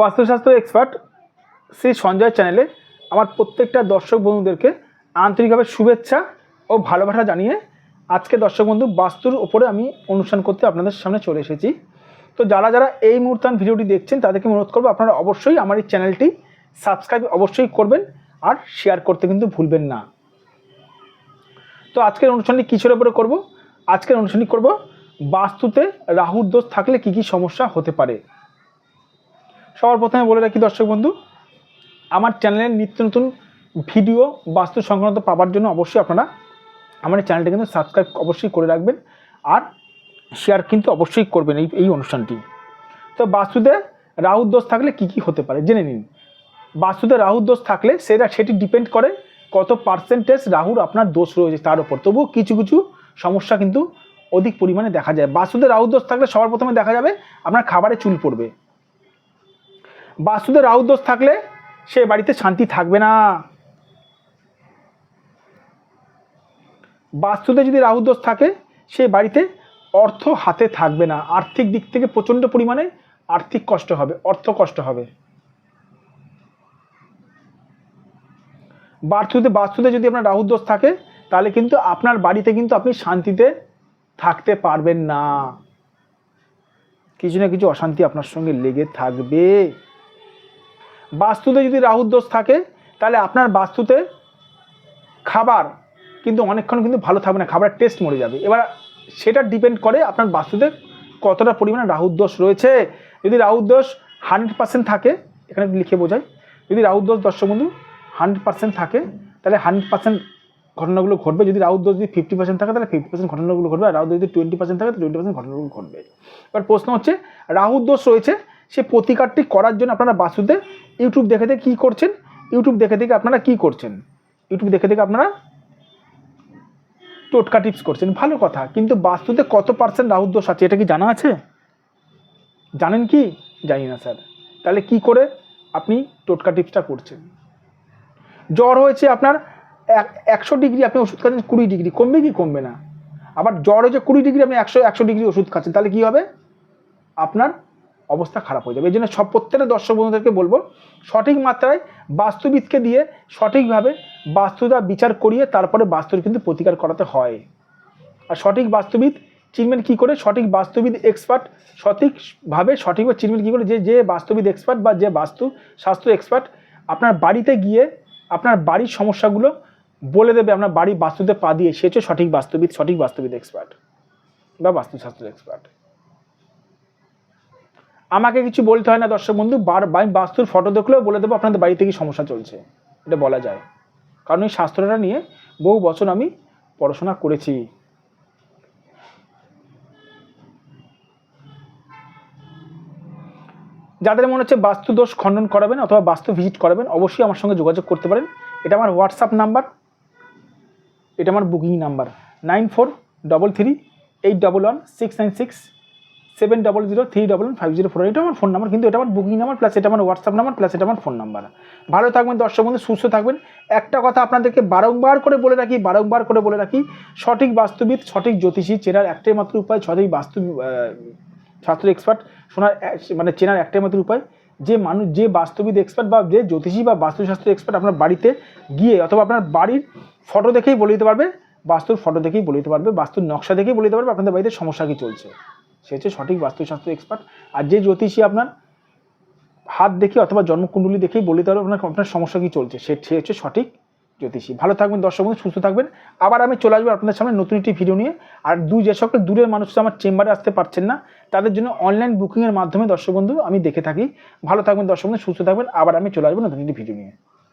বাস্তুশাস্ত্র এক্সপার্ট শ্রী সঞ্জয় চ্যানেলে আমার প্রত্যেকটা দর্শক বন্ধুদেরকে আন্তরিকভাবে শুভেচ্ছা ও ভালোবাসা জানিয়ে আজকে দর্শক বন্ধু বাস্তুর ওপরে আমি অনুষ্ঠান করতে আপনাদের সামনে চলে এসেছি। তো যারা যারা এই মুহূর্তে ভিডিওটি দেখছেন, তাদেরকে অনুরোধ করব আপনারা অবশ্যই আমার এই চ্যানেলটি সাবস্ক্রাইব অবশ্যই করবেন আর শেয়ার করতে কিন্তু ভুলবেন না। তো আজকের অনুষ্ঠানটি কিসের উপরে করব? আজকের অনুষ্ঠানটি করব বাস্তুতে রাহুর দোষ থাকলে কি কি সমস্যা হতে পারে? সবার প্রথমে বলে রাখি দর্শক বন্ধু, আমার চ্যানেলের নিত্য নতুন ভিডিও বাস্তু সংক্রান্ত পাওয়ার জন্য অবশ্যই আপনারা আমার চ্যানেলটা কিন্তু সাবস্ক্রাইব অবশ্যই করে রাখবেন আর শেয়ার কিন্তু অবশ্যই করবেন এই এই অনুষ্ঠানটি। তো বাস্তুতে রাহুর দোষ থাকলে কি কি হতে পারে জেনে নিন। বাস্তুতে রাহুর দোষ থাকলে সেটা, সেটি ডিপেন্ড করে কত পার্সেন্টেজ রাহুর আপনার দোষ রয়েছে তার উপর। তবুও কিছু কিছু সমস্যা কিন্তু অধিক পরিমাণে দেখা যায়। বাস্তুতে রাহুর দোষ থাকলে সবার প্রথমে দেখা যাবে আপনার খাবারে চুল পড়বে। বাস্তুতে দোষ থাকলে সে বাড়িতে শান্তি থাকবে না। বাস্তুতে যদি রাহু দোষ থাকে, সে বাড়িতে অর্থ হাতে থাকবে না। আর্থিক দিক থেকে প্রচণ্ড পরিমাণে আর্থিক কষ্ট হবে, অর্থ কষ্ট হবে। বাস্তুতে বাস্তুতে যদি আপনার রাহু দোষ থাকে, তাহলে কিন্তু আপনার বাড়িতে কিন্তু আপনি শান্তিতে থাকতে পারবেন না। কিছু না কিছু অশান্তি আপনার সঙ্গে লেগে থাকবে। বাস্তুতে যদি রাহুর দোষ থাকে, তাহলে আপনার বাস্তুতে খাবার কিন্তু অনেকক্ষণ কিন্তু ভালো থাকবে না, খাবারের টেস্ট মরে যাবে। এবার সেটা ডিপেন্ড করে আপনার বাস্তুতে কতটা পরিমাণে রাহুর দোষ রয়েছে। যদি রাহুর দোষ হান্ড্রেড পার্সেন্ট থাকে, এখানে লিখে বোঝাই, যদি রাহুর দোষ দর্শক বন্ধু হান্ড্রেড পার্সেন্ট থাকে, তাহলে হান্ড্রেড পার্সেন্ট ঘটনাগুলো ঘটবে। যদি রাহুর দোষ যদি ফিফটি পার্সেন্ট থাকে, তাহলে ফিফটি পার্সেন্ট ঘটনাগুলো ঘটবে। আর দোষ যদি টোয়েন্টি পার্সেন্ট থাকে টোয়েন্টি পার্সেন্ট ঘটনাগুলো ঘটবে। এবার প্রশ্ন হচ্ছে, রাহুর দোষ রয়েছে, সে প্রতিকারটি করার জন্য আপনারা বাস্তুতে ইউটিউব দেখে দেখে কী করছেন? ইউটিউব দেখে দেখে আপনারা কী করছেন? ইউটিউব দেখে দেখে আপনারা টোটকা টিপস করছেন। ভালো কথা, কিন্তু বাস্তুতে কত পার্সেন্ট রাহুর দোষ আছে এটা কি জানা আছে? জানেন কি? জানি না, স্যার। তাহলে কি করে আপনি টোটকা টিপসটা করছেন? জ্বর হয়েছে আপনার এক, একশো ডিগ্রি আপনি ওষুধ খাচ্ছেন, কুড়ি ডিগ্রি। কমবে কি কমবে না? আবার জ্বর হয়েছে কুড়ি ডিগ্রি, আপনি একশো একশো ডিগ্রি ওষুধ খাচ্ছেন, তাহলে কি হবে? আপনার অবস্থা খারাপ হয়ে যাবে। এই জন্য সব প্রত্যেকটা দর্শক বন্ধুদেরকে বলব, সঠিক মাত্রায় বাস্তুবিদকে দিয়ে সঠিকভাবে বাস্তুটা বিচার করিয়ে তারপরে বাস্তুর কিন্তু প্রতিকার করাতে হয়। আর সঠিক বাস্তুবিদ চিনবেন কী করে? সঠিক বাস্তুবিদ এক্সপার্ট সঠিকভাবে সঠিকভাবে চিনবেন কী করে? যে যে বাস্তুবিদ এক্সপার্ট বা যে বাস্তু স্বাস্থ্য এক্সপার্ট আপনার বাড়িতে গিয়ে আপনার বাড়ির সমস্যাগুলো বলে দেবে, আপনার বাড়ি বাস্তুতে পা দিয়ে। সে হচ্ছে সঠিক বাস্তুবিদ সঠিক বাস্তুবিদ এক্সপার্ট বা বাস্তুশাস্ত্র এক্সপার্ট আমাকে কিছু বলতে হয় না, দর্শক বন্ধু। বার, আমি বাস্তুর ফটো দেখলেও বলে দেবো আপনাদের বাড়িতে কি সমস্যা চলছে। এটা বলা যায়। কারণ এই শাস্ত্রটা নিয়ে বহু বছর আমি পড়াশোনা করেছি। যাদের মনে হচ্ছে বাস্তু দোষ খণ্ডন করাবেন অথবা বাস্তু ভিজিট করাবেন, অবশ্যই আমার সঙ্গে যোগাযোগ করতে পারেন। এটা আমার হোয়াটসঅ্যাপ নাম্বার এটা আমার booking number nine four double three eight double one six nine six seven double zero three double one five zero four এটা আমার ফোন নাম্বার কিন্তু এটা আমার বুকিং নাম্বার প্লাস এটা আমার হোয়াটসঅ্যাপ নাম্বার প্লাস এটা আমার ফোন নাম্বার ভালো থাকবেন দর্শক বন্ধু, সুস্থ থাকবেন। একটা কথা আপনাদেরকে বারংবার করে বলে রাখি, বারংবার করে বলে রাখি, সঠিক বাস্তুবিদ, সঠিক জ্যোতিষী চেনার একটাই মাত্র উপায়, সঠিক বাস্তু শাস্ত্র এক্সপার্ট শোনার মানে চেনার একটাই মাত্র উপায়, যে মানুষ, যে বাস্তুবিদ এক্সপার্ট বা যে জ্যোতিষী বা বাস্তুশাস্ত্র এক্সপার্ট আপনার বাড়িতে গিয়ে অথবা আপনার বাড়ির ফটো দেখেই বলে দিতে পারবে, বাস্তুর ফটো দেখেই বলে দিতে পারবে, বাস্তুর নকশা দেখেই বলে দিতে পারবে, আপনাদের বাড়িতে সমস্যা কি চলছে। সে হচ্ছে সঠিক বাস্তুশাস্ত্র এক্সপার্ট আর যে জ্যোতিষী আপনার হাত দেখে অথবা জন্মকুণ্ডলী দেখেই বলে পারবে আপনার আপনার সমস্যা কি চলছে, সে সে হচ্ছে সঠিক জ্যোতিষী। ভালো থাকবেন, দর্শক বন্ধু, সুস্থ থাকবেন। আবার আমি চলে আসব আপনাদের সামনে নতুন একটি ভিডিও নিয়ে। আর দু যে সকল দূরের মানুষ আমার চেম্বারে আসতে পারছেন না, তাদের জন্য অনলাইন বুকিংয়ের মাধ্যমে দর্শক বন্ধু আমি দেখে থাকি। ভালো থাকবেন, দর্শক বন্ধু, সুস্থ থাকবেন। আবার আমি চলে আসব নতুন একটি ভিডিও নিয়ে।